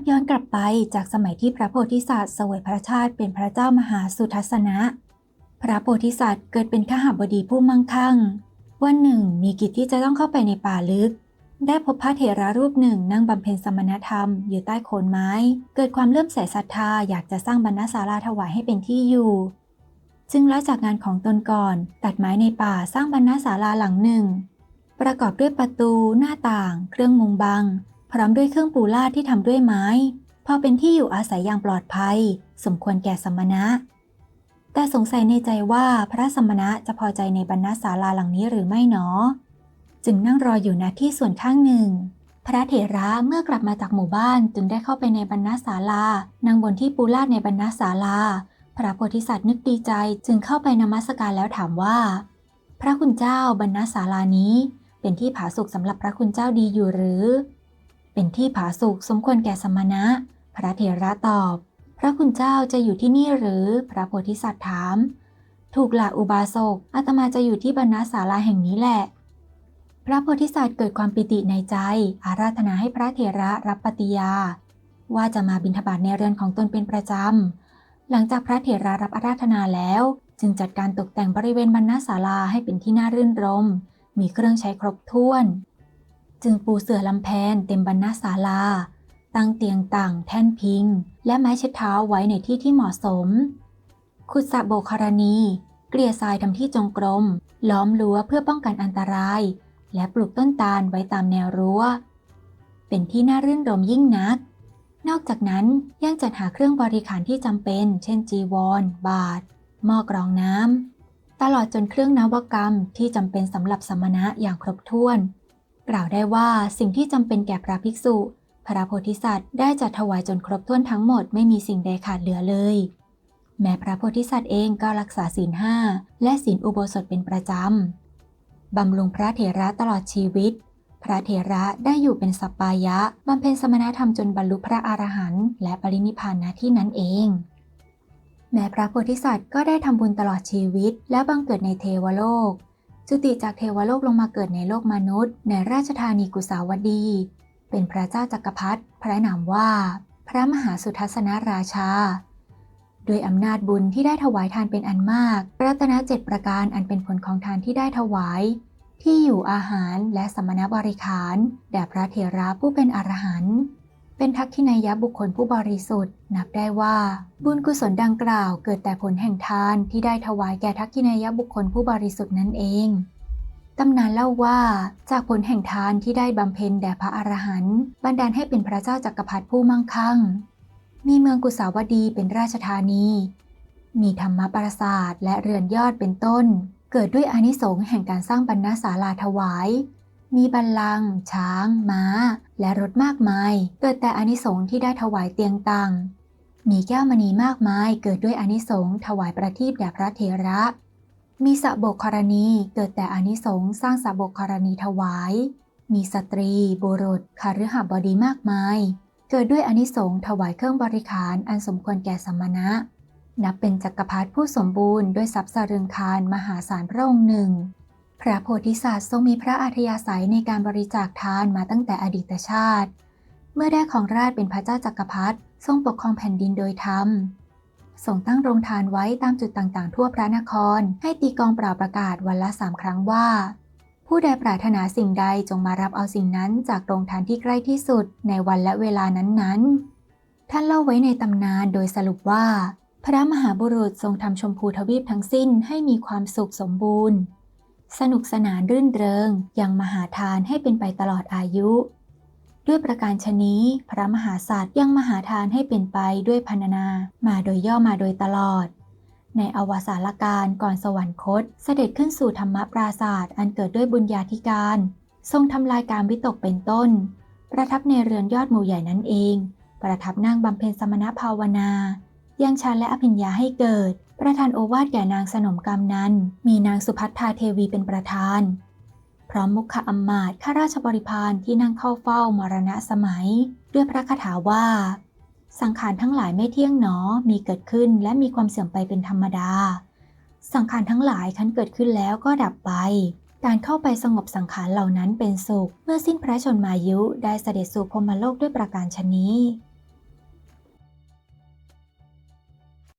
กย้อนกลับไปจากสมัยที่พระโพธิสัตว์เสวยพระชาติเป็นพระเจ้ามหาสุทัศนะ พระโพธิสัตว์เกิดเป็นขหบดีผู้มั่งคั่ง วันหนึ่งมีกิจที่จะต้องเข้าไปในป่าลึก ได้พบพระเถระรูปหนึ่งนั่งบำเพ็ญสมณธรรมอยู่ใต้โคนไม้ เกิดความเลื่อมใสศรัทธาอยากจะสร้างบรรณศาลาถวายให้เป็นที่อยู่ จึงละจากงานของตนก่อนตัดไม้ในป่าสร้างบรรณศาลาหลังหนึ่ง ประกอบด้วยประตูหน้าต่าง เครื่องมุงบัง พร้อมด้วยเครื่องปูลาดที่ทำด้วยไม้ พอเป็นที่อยู่อาศัยอย่างปลอดภัย สมควรแก่สมณะ แต่สงสัยในใจว่าพระสมณะจะพอใจในบรรณศาลาหลังนี้หรือไม่หนอ จึงนั่งรออยู่ณที่ส่วนข้างหนึ่ง พระเถระเมื่อกลับมาจากหมู่บ้านจึงได้เข้าไปในบรรณศาลานั่งบนที่ปูลาดในบรรณศาลา พระโพธิสัตว์นึกดีใจจึงเข้าไปนมัสการแล้วถามว่า พระคุณเจ้าบรรณศาลานี้ เป็นที่ผาสุกสำหรับพระคุณเจ้าดีอยู่หรือ เป็นที่ผาสุกสมควรแก่สมณะ พระเถระตอบ พระคุณเจ้าจะอยู่ที่นี่หรือพระโพธิสัตว์ถาม ถูกหละอุบาสกอาตมาจะอยู่ที่บรรณศาลาแห่งนี้แหละ พระโพธิสัตว์เกิดความปิติในใจ อาราธนาให้พระเถระรับปฏิญาว่าจะมาบิณฑบาตในเรือนของตนเป็นประจำ หลังจากพระเถระรับอาราธนาแล้ว จึงจัดการตกแต่งบริเวณบรรณศาลาให้เป็นที่น่ารื่นรม มีเครื่องใช้ครบถ้วน จึงปูเสื่อลำแพนเต็มบรรณศาลา ตั้งเตียงต่างแท่นพิง และไม้เช็ดเท้าไว้ในที่ที่เหมาะสม ขุดสระโบกคารณี เกลี่ยทรายทำที่จงกรม ล้อมรั้วเพื่อป้องกันอันตราย และปลูกต้นตาลไว้ตามแนวรั้ว เป็นที่น่ารื่นรมยิ่งนัก นอกจากนั้นยังจัดหาเครื่องบริขารที่จำเป็น เช่นจีวร บาทหม้อกรองน้ำตลอดจนเครื่องนวกรรมที่จำเป็นสำหรับสมณะอย่างครบถ้วน กล่าวได้ว่าสิ่งที่จำเป็นแก่พระภิกษุ พระโพธิสัตว์ได้จัดถวายจนครบถ้วนทั้งหมดไม่มีสิ่งใดขาดเหลือเลย แม้พระโพธิสัตว์เองก็รักษาศีลห้าและศีลอุโบสถเป็นประจำบำรุงพระเถระตลอดชีวิต พระเถระได้อยู่เป็นสัปปายะบำเพ็ญสมณธรรมจนบรรลุพระอรหันต์และปรินิพพานณที่นั้นเองแม้พระโพธิสัตว์ก็ได้ทำบุญตลอดชีวิตและบังเกิดในเทวโลก จุติจากเทวโลกลงมาเกิดในโลกมนุษย์ ในราชธานีกุสาวดี เป็นพระเจ้าจักรพรรดิพระนามว่า พระมหาสุทัศนราชา ด้วยอำนาจบุญที่ได้ถวายทานเป็นอันมากรัตนเจ็ดประการอันเป็นผลของทานที่ได้ถวาย ที่อยู่อาหารและสมณบริขาร แด่พระเถระผู้เป็นอรหันต์ เป็นทักขินายะบุคคลผู้บริสุทธิ์ นับได้ว่า บุญกุศลดังกล่าว เกิดแต่ผลแห่งทานที่ได้ถวายแก่ทักขินายะบุคคลผู้บริสุทธิ์นั่นเองตำนานเล่าว่าจากผลแห่งทานที่ได้บำเพ็ญแด่พระอรหันต์บันดาลให้เป็นพระเจ้าจักรพรรดิผู้มั่งคั่ง มีเมืองกุสาวดีเป็นราชธานี มีธรรมปราสาทและเรือนยอดเป็นต้น เกิดด้วยอานิสงส์แห่งการสร้างบรรณศาลาถวาย มีบัลลังก์ช้าง ม้า และรถมากมาย เกิดแต่อานิสงส์ที่ได้ถวายเตียงตัง มีแก้วมณีมากมาย เกิดด้วยอานิสงส์ถวายประทีปแด่พระเถระ มีสะบกครณีเกิดแต่อานิสงส์สร้างสะบกครณีถวาย มีสตรี บุรุษคฤหบดีมากมาย เกิดด้วยอานิสงส์ถวายเครื่องบริขารอันสมควรแก่สมณะ นับเป็นจักรพรรดิผู้สมบูรณ์ด้วยทรัพย์สรึงคารมหาศาลพระองค์หนึ่ง พระโพธิสัตว์ทรงมีพระอัธยาศัยในการบริจาคทานมาตั้งแต่อดีตชาติ เมื่อได้ของราชเป็นพระเจ้าจักรพรรดิทรงปกครองแผ่นดินโดยธรรมทรงตั้งโรงทานไว้ตามจุดต่างๆ ทั่วพระนคร ให้ตีกองเปล่าประกาศวันละสามครั้งว่า ผู้ใดปรารถนาสิ่งใดจงมารับเอาสิ่งนั้นจากโรงทานที่ใกล้ที่สุดในวันและเวลานั้นๆ ท่านเล่าไว้ในตำนานโดยสรุปว่า พระมหาบุรุษทรงทำชมพูทวีปทั้งสิ้นให้มีความสุขสมบูรณ์ สนุกสนานรื่นเริงยังมหาทานให้เป็นไปตลอดอายุ ด้วยประการชนี้ พระมหาสัตว์ยังมหาทานให้เป็นไปด้วยพันนา มาโดยย่อมาโดยตลอด ในอวสานการก่อนสวรรคต เสด็จขึ้นสู่ธรรมปราศาสตร์อันเกิดด้วยบุญญาธิการ ทรงทำลายการวิตกเป็นต้น ประทับในเรือนยอดหมู่ใหญ่นั่นเอง ประทับนั่งบำเพ็ญสมณภาวนา ยังฌานและอภิญญาให้เกิด ประธานโอวาทแก่นางสนมกรรมนันมีนางสุพัฒทาเทวีเป็นประธาน พร้อมมุขอัมมาตข้าราชบริพารที่นั่งเข้าเฝ้ามรณะสมัย ด้วยพระคาถาว่า สังขารทั้งหลายไม่เที่ยงหนอ มีเกิดขึ้นและมีความเสื่อมไปเป็นธรรมดา สังขารทั้งหลายคันเกิดขึ้นแล้วก็ดับไป การเข้าไปสงบสังขารเหล่านั้นเป็นสุข เมื่อสิ้นพระชนมายุได้เสด็จสู่พรมโลกด้วยประการชนนี้